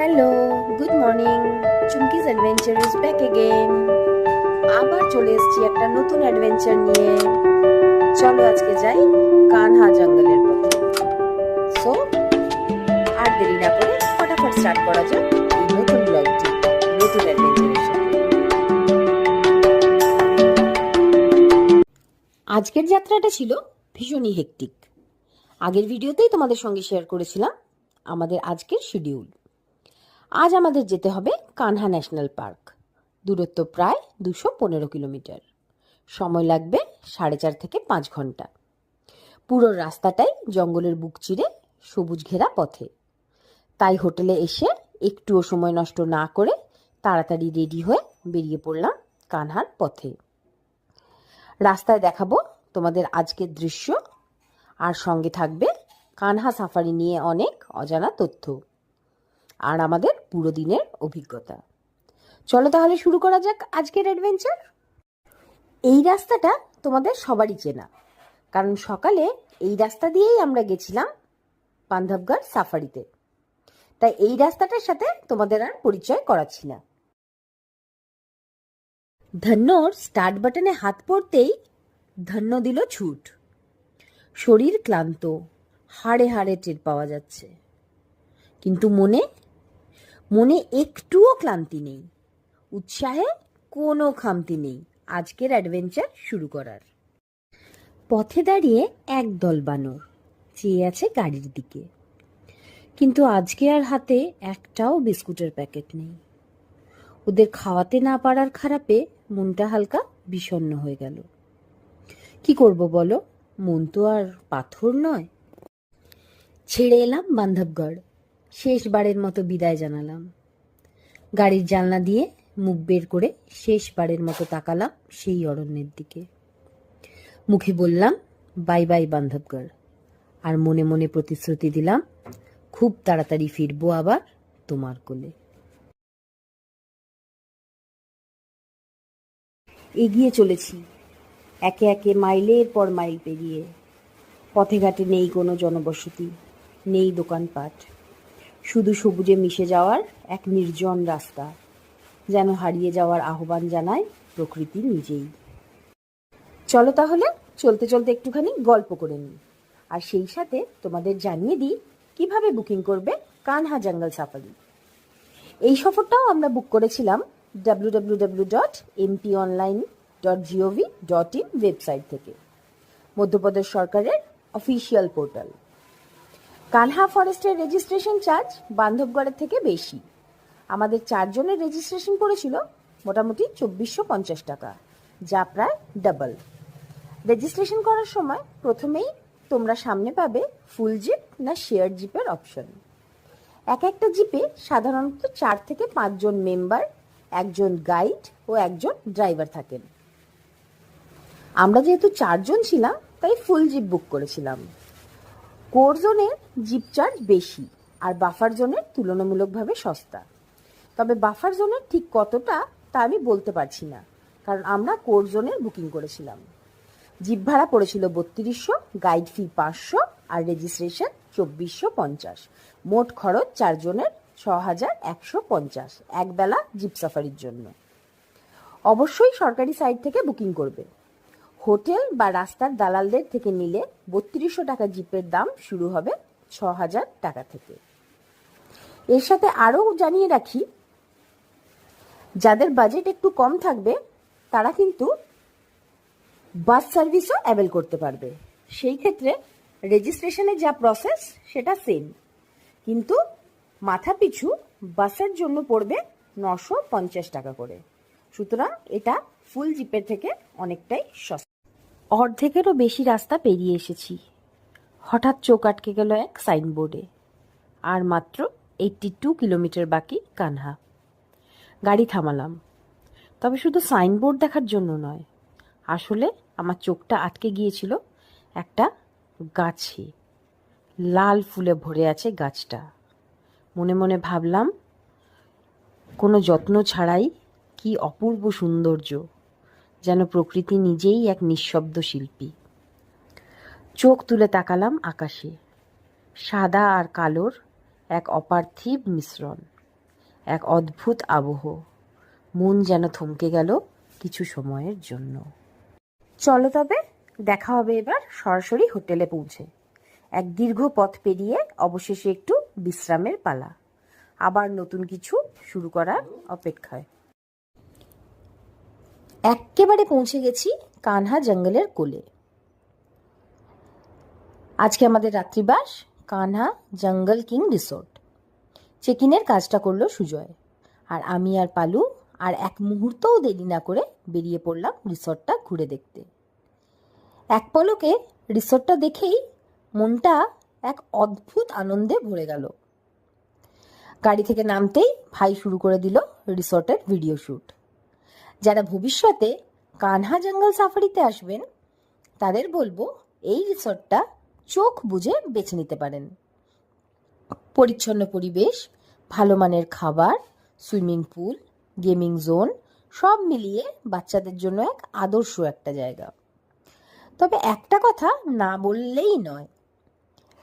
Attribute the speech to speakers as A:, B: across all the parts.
A: Hello good morning Chumki's adventure is back again আবার চলে এসেছি একটা নতুন অ্যাডভেঞ্চার নিয়ে। চলো আজকে যাই কানহা জঙ্গলের পথে। সো আর দেরি না করে ফটাফট স্টার্ট করা যাক এই নতুন ব্লগটি নতুন আজকের যাত্রাটা ছিল ভীষণই হেকটিক আগের ভিডিওতেই তোমাদের সঙ্গে শেয়ার করেছিলাম আমাদের আজকের শিডিউল আজ আমাদের যেতে হবে কানহা ন্যাশনাল পার্ক। দূরত্ব প্রায় দুশো পনেরো কিলোমিটার। সময় লাগবে সাড়ে চার থেকে পাঁচ ঘণ্টা। পুরো রাস্তাটাই জঙ্গলের বুক চিরে সবুজ ঘেরা পথে। তাই হোটেলে এসে একটুও সময় নষ্ট না করে তাড়াতাড়ি রেডি হয়ে বেরিয়ে পড়লাম কানহার পথে। রাস্তায় দেখাবো তোমাদের আজকের দৃশ্য। আর সঙ্গে থাকবে কানহা সাফারি নিয়ে অনেক অজানা তথ্য। আর আমাদের পুরো দিনের অভিজ্ঞতা। চলো তাহলে শুরু করা যাক আজকের অ্যাডভেঞ্চার এই রাস্তাটা তোমাদের সবারই চেনা। কারণ সকালে এই রাস্তা দিয়েই আমরা গেছিলাম বান্ধবগড় সাফারিতে। তাই এই রাস্তাটার সাথে তোমাদের আর পরিচয় করাচ্ছি না। ধন্যর স্টার্ট বাটনে হাত পড়তেই ধন্য দিল ছুট। শরীর ক্লান্ত, হাড়ে হাড়ে টের পাওয়া যাচ্ছে। কিন্তু মনে মনে একটুও ক্লান্তি নেই। উৎসাহে কোনো খামতি নেই। আজকের অ্যাডভেঞ্চার শুরু করার। পথে দাঁড়িয়ে এক দল বানর চেয়ে আছে গাড়ির দিকে। কিন্তু আজকে আর হাতে একটাও বিস্কুটের প্যাকেট নেই। ওদের খাওয়াতে না পারার খারাপে মনটা হালকা বিষণ্ণ হয়ে গেল। কি করব বলো? মন তো আর পাথর নয়। ছেড়ে এলাম বান্ধবগড়। শেষবারের মতো বিদায় জানালাম। গাড়ির জানলা দিয়ে মুখ বের করে শেষবারের মতো তাকালাম সেই অরণ্যের দিকে। মুখে বললাম, বাই বাই বান্ধবগড় আর মনে মনে প্রতিশ্রুতি দিলাম, খুব তাড়াতাড়ি ফিরবো আবার তোমার কোলে। এগিয়ে চলেছি। একে একে মাইলের পর মাইল পেরিয়ে। পথে ঘাটে নেই কোনো জনবসতি, নেই দোকানপাট। শুধু সবুজে মিশে যাওয়ার এক নির্জন রাস্তা, যেন হারিয়ে যাওয়ার আহ্বান জানায় প্রকৃতি নিজেই। চলো তাহলে, চলতে চলতে একটুখানি গল্প করে নিই। আর সেই সাথে তোমাদের জানিয়ে দিই, কীভাবে বুকিং করবে কানহা জঙ্গল সাফারি। এই সফরটাও আমরা বুক করেছিলাম W W W dot MP online dot gov dot in website থেকে, মধ্যপ্রদেশ সরকারের অফিসিয়াল পোর্টাল। কানহা ফরেস্টের রেজিস্ট্রেশন চার্জ বান্ধবগড়ের থেকে বেশি। আমাদের চারজনের রেজিস্ট্রেশন পড়েছিল মোটামুটি চব্বিশশো পঞ্চাশ টাকা, যা প্রায় ডাবল রেজিস্ট্রেশন করার সময় প্রথমেই তোমরা সামনে পাবে ফুল জিপ না শেয়ার জিপের অপশন এক একটা জিপে সাধারণত চার থেকে পাঁচজন মেম্বার একজন গাইড ও একজন ড্রাইভার থাকেন। আমরা যেহেতু চারজন ছিলাম, তাই ফুল জিপ বুক করেছিলাম। কোর জোনের জিপ চার্জ বেশি আর বাফার জোনের তুলনামূলকভাবে সস্তা। তবে বাফার জোনের ঠিক কতটা তা আমি বলতে পারছি না, কারণ আমরা কোর জোনের বুকিং করেছিলাম। জিপ ভাড়া পড়েছিল বত্রিশশো, গাইড ফি পাঁচশো আর রেজিস্ট্রেশন চব্বিশশো পঞ্চাশ। মোট খরচ চারজনের ছ হাজার একশো পঞ্চাশ, একবেলা জিপ সাফারির জন্য। অবশ্যই সরকারি সাইট থেকে বুকিং করবে। হোটেল বা রাস্তার দালালদের থেকে নিলে বত্রিশশো টাকা জিপের দাম শুরু হবে ছ হাজার টাকা থেকে। এর সাথে আরও জানিয়ে রাখি, যাদের বাজেট একটু কম থাকবে, তারা কিন্তু বাস সার্ভিসও অ্যাভেল করতে পারবে। সেই ক্ষেত্রে রেজিস্ট্রেশনের যা প্রসেস, সেটা সেম। কিন্তু মাথা পিছু বাসের জন্য পড়বে নশো পঞ্চাশ টাকা করে। সুতরাং এটা ফুল জিপের থেকে অনেকটাই সস্তা। অর্ধেকেরও বেশি রাস্তা পেরিয়ে এসেছি। হঠাৎ চোখ আটকে গেল এক সাইনবোর্ডে। আর মাত্র এইটটি টু কিলোমিটার বাকি কানহা। গাড়ি থামালাম। তবে শুধু সাইনবোর্ড দেখার জন্য নয়, আসলে আমার চোখটা আটকে গিয়েছিল একটা গাছে। লাল ফুলে ভরে আছে গাছটা। মনে মনে ভাবলাম, কোনো যত্ন ছাড়াই কি অপূর্ব সৌন্দর্য। যেন প্রকৃতি নিজেই এক নিঃশব্দ শিল্পী। চোখ তুলে তাকালাম আকাশে। সাদা আর কালোর এক অপার্থিব মিশ্রণ, এক অদ্ভুত আবহ। মন যেন থমকে গেল কিছু সময়ের জন্য। চলো তবে, দেখা হবে এবার সরাসরি হোটেলে পৌঁছে। এক দীর্ঘ পথ পেরিয়ে অবশেষে একটু বিশ্রামের পালা। আবার নতুন কিছু শুরু করার অপেক্ষায়। এক্কেবারে পৌঁছে গেছি কানহা জঙ্গলের কোলে। আজকে আমাদের রাত্রিবাস কানহা জঙ্গল কিং রিসোর্ট। চেক ইনের কাজটা করল সুজয়। আর আমি আর পালু আর এক মুহূর্তও দেরি না করে বেরিয়ে পড়লাম রিসোর্টটা ঘুরে দেখতে। এক পলকে রিসোর্টটা দেখেই মনটা এক অদ্ভুত আনন্দে ভরে গেল। গাড়ি থেকে নামতেই ভাই শুরু করে দিল রিসোর্টের ভিডিও শ্যুট যারা ভবিষ্যতে কানহা জঙ্গল সাফারিতে আসবেন, তাদের বলব এই রিসর্টটা চোখ বুঝে বেছে নিতে পারেন। পরিচ্ছন্ন পরিবেশ, ভালো মানের খাবার, সুইমিং পুল, গেমিং জোন, সব মিলিয়ে বাচ্চাদের জন্য এক আদর্শ একটা জায়গা। তবে একটা কথা না বললেই নয়,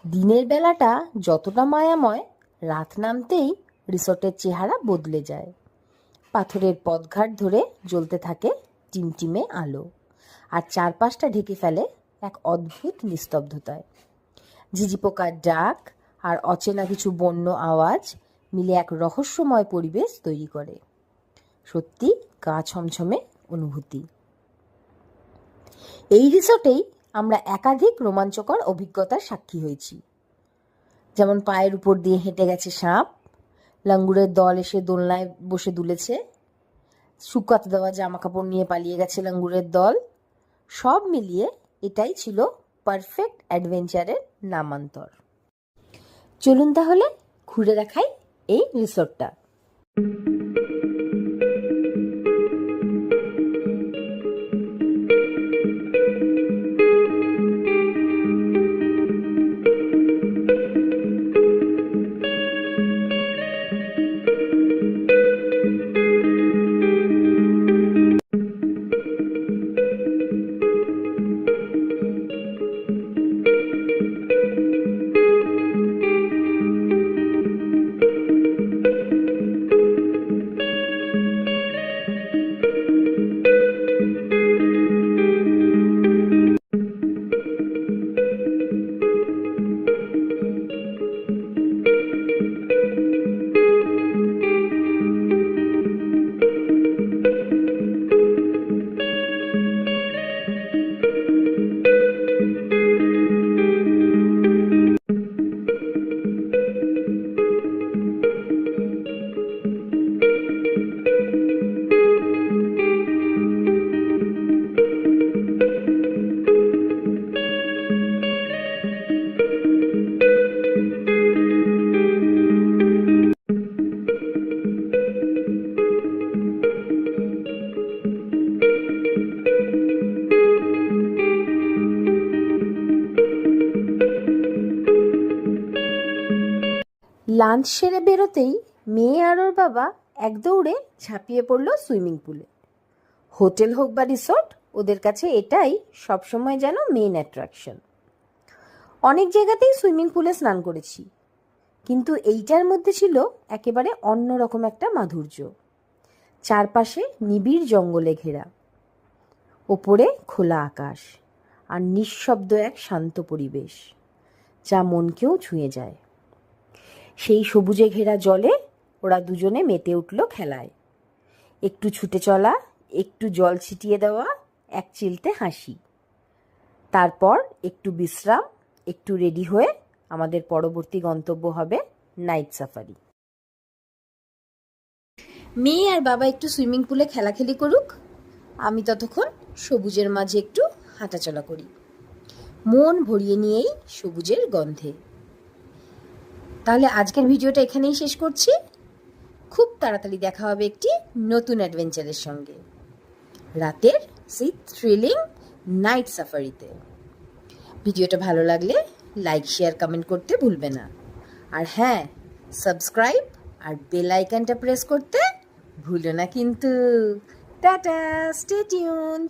A: দিনের বেলাটা যতটা মায়াময়, রাত নামতেই রিসর্টের চেহারা বদলে যায়। পাথরের পথঘাট ধরে জ্বলতে থাকে টিমটিমে আলো আর চারপাশটা ঢেকে ফেলে এক অদ্ভুত নিস্তব্ধতায়। ঝিঝি পোকার ডাক আর অচেনা কিছু বন্য আওয়াজ মিলে এক রহস্যময় পরিবেশ তৈরি করে। সত্যি গা ছমছমে অনুভূতি। এই রিসোর্টেই আমরা একাধিক রোমাঞ্চকর অভিজ্ঞতার সাক্ষী হয়েছি। যেমন পায়ের উপর দিয়ে হেঁটে গেছে সাপ লাঙ্গুরের দল এসে দোলনায় বসে দুলেছে। শুকাতে দেওয়া জামা কাপড় নিয়ে পালিয়ে গেছে লাঙ্গুরের দল। সব মিলিয়ে এটাই ছিল পারফেক্ট অ্যাডভেঞ্চারের নামান্তর। চলুন তাহলে ঘুরে দেখাই এই রিসোর্টটা। লাঞ্চ সেরে বেরোতেই মেয়ে আর ওর বাবা এক দৌড়ে ঝাঁপিয়ে পড়ল সুইমিং পুলে। হোটেল হোক বা রিসোর্ট, ওদের কাছে এটাই সবসময় যেন মেন অ্যাট্রাকশন। অনেক জায়গাতেই সুইমিং পুলে স্নান করেছি, কিন্তু এইটার মধ্যে ছিল একেবারে অন্যরকম একটা মাধুর্য। চারপাশে নিবিড় জঙ্গলে ঘেরা, ওপরে খোলা আকাশ, আর নিঃশব্দ এক শান্ত পরিবেশ, যা মনকেও ছুঁয়ে যায়। সেই সবুজে ঘেরা জলে ওরা দুজনে মেতে উঠল খেলায়। একটু ছুটে চলা, একটু জল ছিটিয়ে দেওয়া, এক চিলতে হাসি। তারপর একটু বিশ্রাম, একটু রেডি হয়ে আমাদের পরবর্তী গন্তব্য হবে নাইট সাফারি। মেয়ে আর বাবা একটু সুইমিং পুলে খেলাখেলি করুক, আমি ততক্ষণ সবুজের মাঝে একটু হাঁটাচলা করি। মন ভরিয়ে নিয়েই সবুজের গন্ধে। তাহলে আজকের ভিডিওটা এখানেই শেষ করছি। খুব তাড়াতাড়ি দেখা হবে একটি নতুন অ্যাডভেঞ্চারের সঙ্গে। রাতের সেই থ্রিলিং নাইট সাফারিতে ভিডিওটা ভালো লাগলে লাইক শেয়ার কমেন্ট করতে ভুলবে না। আর হ্যাঁ সাবস্ক্রাইব আর বেল আইকনটা প্রেস করতে ভুলো না কিন্তু। Tata stay tuned